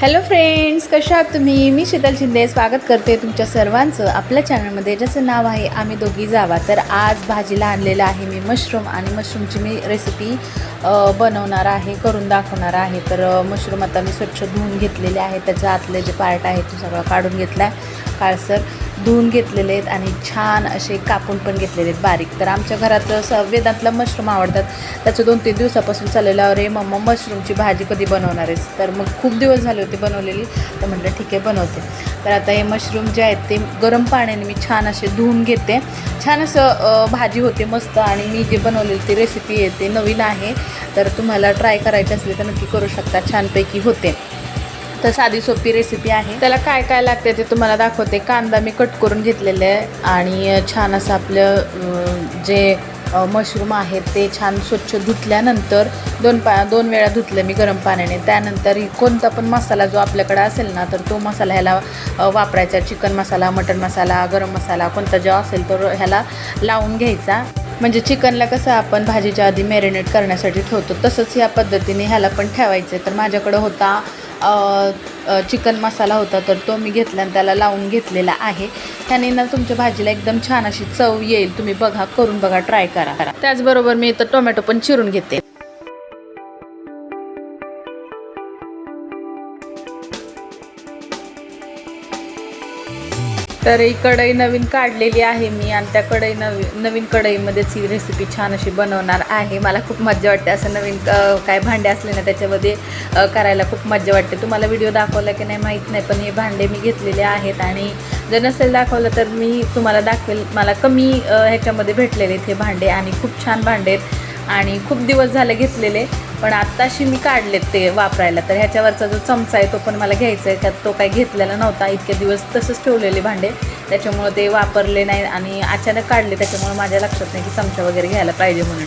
Hello friends कशा आहात तुम्ही? मी शीतल शिंदे. स्वागत करते तुमच्या सर्वांचं आपल्या चॅनलमध्ये ज्याचं नाव आहे आम्ही दोघी जावा. तर आज भाजीला आणलेलं आहे मी मशरूम आणि मशरूमची मी रेसिपी बनवणार आहे करून दाखवणार आहे. तर मशरूम आता मी स्वच्छ धुवून घेतलेले आहे. त्याच्या आतले जे पार्ट आहे तो सगळं काढून घेतला आहे काळसर. धुवून घेतलेले आहेत आणि छान असे कापून पण घेतलेले आहेत बारीक. तर आमच्या घरात वेदांतला मशरूम आवडतात. त्याचं दोन तीन दिवसापासून चाललेलं अरे मम्मा मशरूमची भाजी कधी बनवणार आहेस? तर मग खूप दिवस झाले होते बनवलेली. तर म्हटलं ठीक आहे बनवते. तर आता हे मशरूम जे आहेत ते गरम पाण्याने मी छान असे धुवून घेते. छान असं भाजी होते मस्त आणि मी जे बनवलेली ती रेसिपी आहे ते नवीन आहे. तर तुम्हाला ट्राय करायची असली तर नक्की करू शकता. छानपैकी होते. तर साधी सोपी रेसिपी आहे. त्याला काय काय लागते ते तुम्हाला दाखवते. कांदा मी कट करून घेतलेले आहे आणि छान असं आपलं जे मशरूम आहेत ते छान स्वच्छ धुतल्यानंतर दोन पा दोन वेळा धुतलं मी गरम पाण्याने. त्यानंतर कोणता पण मसाला जो आपल्याकडे असेल ना तर तो मसाला ह्याला वापरायचा. चिकन मसाला मटन मसाला गरम मसाला कोणता जो असेल तर ह्याला लावून घ्यायचा. म्हणजे चिकनला कसं आपण भाजीच्या आधी मॅरिनेट करण्यासाठी ठेवतो तसंच या पद्धतीने ह्याला पण ठेवायचं आहे. तर माझ्याकडं होता चिकन मसाला होता तर तो मी घेतला आणि त्याला लावून घेतलेला आहे. त्याने ना तुमच्या भाजीला एकदम छान अशी चव येईल. तुम्ही बघा करून बघा ट्राय करा. त्याचबरोबर मी इथं टोमॅटो पण चिरून घेते. तर ही कढई नवीन काढलेली आहे मी आणि त्या कढई नवी नवीन कढईमध्येच ही रेसिपी छान अशी बनवणार आहे. मला खूप मजा वाटते असं नवीन काय भांडे असले ना त्याच्यामध्ये करायला खूप मजा वाटते. तुम्हाला व्हिडिओ दाखवला की नाही माहीत नाही पण हे भांडे मी घेतलेले आहेत आणि जर नसेल दाखवलं तर मी तुम्हाला दाखवेल. मला कमी ह्याच्यामध्ये भेटलेले आहेत हे भांडे आणि खूप छान भांडे आहेत आणि खूप दिवस झाले घेतलेले. पण आत्ताशी मी काढलेत ते वापरायला तर ह्याच्यावरचा जो चमचा आहे तो पण मला घ्यायचा आहे त्यात तो काही घेतलेला नव्हता. इतके दिवस तसंच ठेवलेले भांडे त्याच्यामुळं ते वापरले नाही आणि अचानक काढले त्याच्यामुळं माझ्या लक्षात नाही की चमचा वगैरे घ्यायला पाहिजे म्हणून.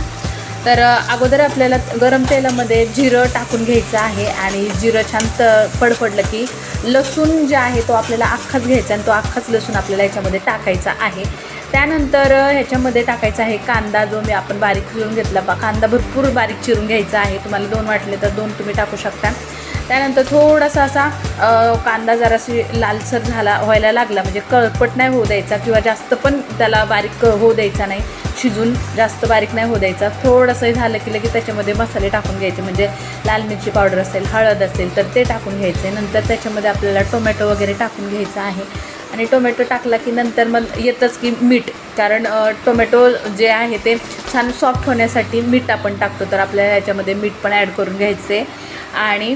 तर अगोदर आपल्याला गरम तेलामध्ये जिरं टाकून घ्यायचं आहे आणि जिरं छान त पडपडलं की लसूण जे आहे तो आपल्याला अख्खाच घ्यायचा आणि तो अख्खाच लसूण आपल्याला याच्यामध्ये टाकायचा आहे. त्यानंतर ह्याच्यामध्ये टाकायचा आहे कांदा जो मी आपण बारीक चिरून घेतला बा कांदा भरपूर बारीक चिरून घ्यायचा आहे. तुम्हाला दोन वाटले तर दोन तुम्ही टाकू शकता. त्यानंतर थोडासा असा कांदा जराशी लालसर झाला व्हायला लागला म्हणजे कळपट नाही होऊ द्यायचा किंवा जास्त पण त्याला बारीक होऊ द्यायचा नाही. शिजून जास्त बारीक नाही होऊ द्यायचा. थोडंसं झालं की लगेच त्याच्यामध्ये मसाले टाकून घ्यायचे म्हणजे लाल मिरची पावडर असेल हळद असेल तर ते टाकून घ्यायचे. नंतर त्याच्यामध्ये आपल्याला टोमॅटो वगैरे टाकून घ्यायचं आहे. आणि टोमॅटो टाकला की नंतर मग येतच की मीठ. कारण टोमॅटो जे आहे ते छान सॉफ्ट होण्यासाठी मीठ आपण टाकतो तर आपल्याला याच्यामध्ये मीठ पण ॲड करून घ्यायचे. आणि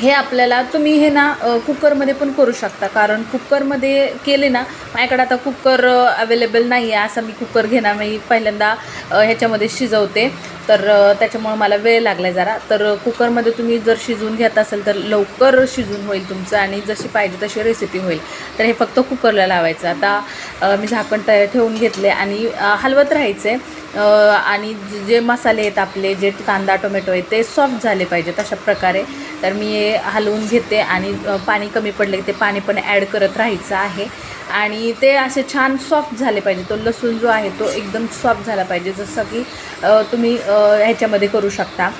हे आपल्याला तुम्ही हे ना कुकरमध्ये पण करू शकता. कारण कुकरमध्ये केले ना माझ्याकडे आता कुकर अवेलेबल नाही आहे असं मी कुकर घेणार मी पहिल्यांदा ह्याच्यामध्ये शिजवते. तर त्याच्यामुळं मला वेळ लागला जरा. तर कुकरमध्ये तुम्ही जर शिजवून घेत असेल तर लवकर शिजून होईल तुमचं आणि जशी पाहिजे तशी रेसिपी होईल. तर हे फक्त कुकरला लावायचं. आता मी झाकण तयार ठेवून घेतले आणि हलवत राहायचे आणि जे- मसाले आहेत आपले जे कांदा टोमॅटो आहेत ते सॉफ्ट झाले पाहिजेत अशा प्रकारे. तर मी हे हलवून घेते आणि पाणी कमी पडले की ते पाणी पण ॲड करत राहायचं आहे. आणि ते असे छान सॉफ्ट झाले पाहिजे. तो लसूण जो आहे तो एकदम सॉफ्ट झाला पाहिजे. जसं की तुम्ही ह्याच्यामध्ये करू शकता.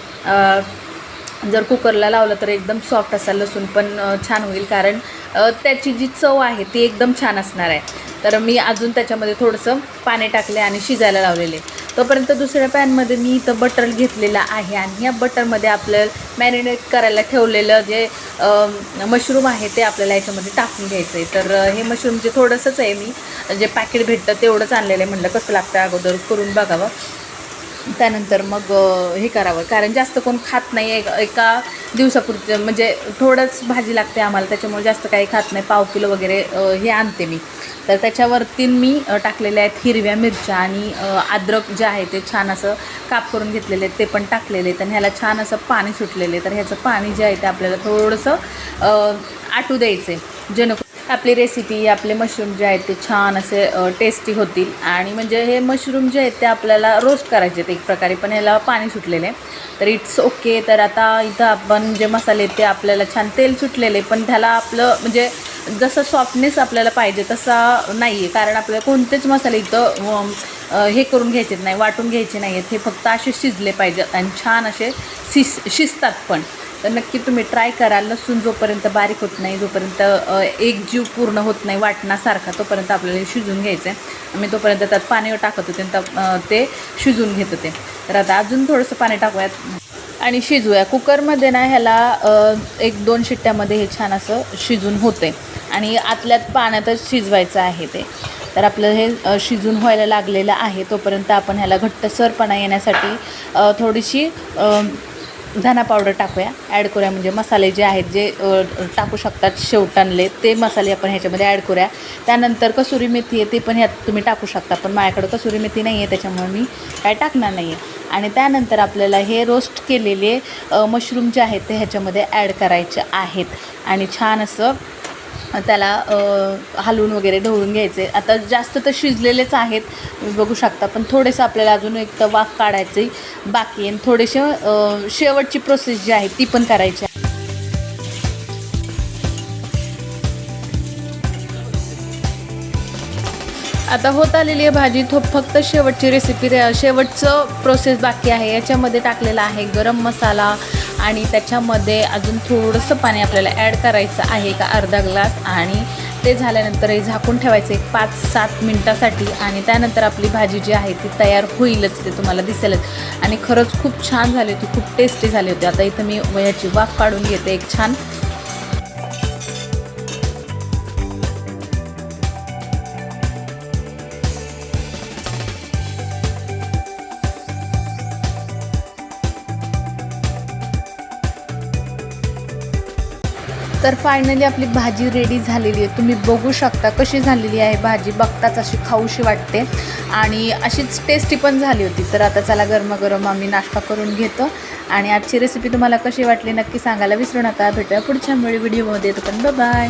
जर कुकरला लावलं तर एकदम सॉफ्ट असा लसूण पण छान होईल. कारण त्याची जी चव आहे ती एकदम छान असणार आहे. तर मी अजून त्याच्यामध्ये थोडंसं पाणी टाकले आणि शिजायला लावलेले. तोपर्यंत दुसऱ्या पॅनमध्ये मी इथं बटर घेतलेलं आहे आणि या बटरमध्ये आपल्याला मॅरिनेट करायला ठेवलेलं जे मशरूम आहे ते आपल्याला याच्यामध्ये टाकून घ्यायचं आहे तर हे मशरूम जे थोडंसंच आहे मी जे पॅकेट भेटतं तेवढंच आणलेलं आहे म्हटलं कसं लागतं अगोदर करून बघावं. त्यानंतर मग हे करावं. कारण जास्त कोण खात नाही एक एका दिवसापुरतं म्हणजे थोडंच भाजी लागते आम्हाला त्याच्यामुळे जास्त काही खात नाही. पाव किलो वगैरे हे आणते मी. तर त्याच्यावरती मी टाकलेल्या आहेत हिरव्या मिरच्या आणि अद्रक जे आहे ते छान असं काप करून घेतलेले आहेत ते पण टाकलेले आहेत. आणि ह्याला छान असं पाणी सुटलेले तर ह्याचं पाणी जे आहे ते आपल्याला थोडंसं आटू द्यायचं आहे जेणेकरून आपली रेसिपी आपले मशरूम जे आहेत ते छान असे टेस्टी होतील. आणि म्हणजे हे मशरूम जे आहेत ते आपल्याला रोस्ट करायचे आहेत एक प्रकारे पण ह्याला पाणी सुटलेलं. आहे तर इट्स ओके तर आता इथं आपण जे मसाले आहेत ते आपल्याला छान तेल सुटलेले पण त्याला आपलं म्हणजे जसं सॉफ्टनेस आपल्याला पाहिजे तसा नाही आहे कारण आपल्याला कोणतेच मसाले इथं हे करून घ्यायचे नाही वाटून घ्यायचे नाही आहेत हे फक्त असे शिजले पाहिजेत आणि छान असे शिस शिजतात पण. तर नक्की तुम्ही ट्राय करा. लसूण जोपर्यंत बारीक होत नाही जोपर्यंत एक जीव पूर्ण होत नाही वाटण्यासारखा तोपर्यंत आपल्याला हे शिजून घ्यायचं आहे मी तोपर्यंत त्यात पाणी टाकत होते आणि त्या- ते शिजून घेत होते. तर आता अजून थोडंसं पाणी टाकूयात. आणि शिजूया. कुकरमध्ये ना ह्याला एक दोन शिट्ट्यामध्ये हे छान असं शिजून होते आणि आतल्यात पाण्यातच शिजवायचं आहे ते. तर आपलं हे शिजून व्हायला लागलेलं आहे. तोपर्यंत आपण ह्याला घट्टसरपणा येण्यासाठी थोडीशी धना पावडर टाकूया. ॲड करूया. म्हणजे मसाले जे आहेत जे टाकू शकतात शेवटांले ते मसाले आपण ह्याच्यामध्ये ॲड करूया. त्यानंतर कसुरी मेथी आहे ते पण ह्यात तुम्ही टाकू शकता. पण माझ्याकडं कसुरी मेथी नाही आहे त्याच्यामुळे मी काय टाकणार नाही आहे आणि त्यानंतर आपल्याला हे रोस्ट केलेले मशरूम जे आहेत ते ह्याच्यामध्ये ॲड करायचे आहेत. आणि छान असं त्याला हलवून वगैरे ढवळून घ्यायचे. आता जास्त तर शिजलेलेच आहेत बघू शकता. पण थोडेसं आपल्याला अजून एक तर वाफ काढायची बाकी आहे. आणि थोडेसे शेवटची प्रोसेस जी आहे ती पण करायची आहे. आता होत आलेली आहे भाजी. थो फक्त शेवटची रेसिपी शेवटचं प्रोसेस बाकी आहे. याच्यामध्ये टाकलेला आहे गरम मसाला आणि त्याच्यामध्ये अजून थोडंसं पाणी आपल्याला ॲड करायचं आहे का अर्धा ग्लास आणि ते झाल्यानंतर हे झाकून ठेवायचं एक पाच सात मिनटासाठी आणि त्यानंतर आपली भाजी जी आहे ती तयार होईलच ते तुम्हाला दिसेलच. आणि खरंच खूप छान झाली होती खूप टेस्टी झाली होती. आता इथं मी वयाची वाफ काढून घेते एक छान. तर फायनली आपली भाजी रेडी झालेली आहे. तुम्ही बघू शकता कशी झालेली आहे भाजी. बघताच अशी खाऊशी वाटते. आणि अशीच टेस्टी पण झाली होती. तर आता चला गरमागरम आम्ही नाश्ता करून घेतो. आणि आजची रेसिपी तुम्हाला कशी वाटली नक्की सांगायला विसरू नका. भेटूया पुढच्या वेळी व्हिडिओमध्ये तो पण बाय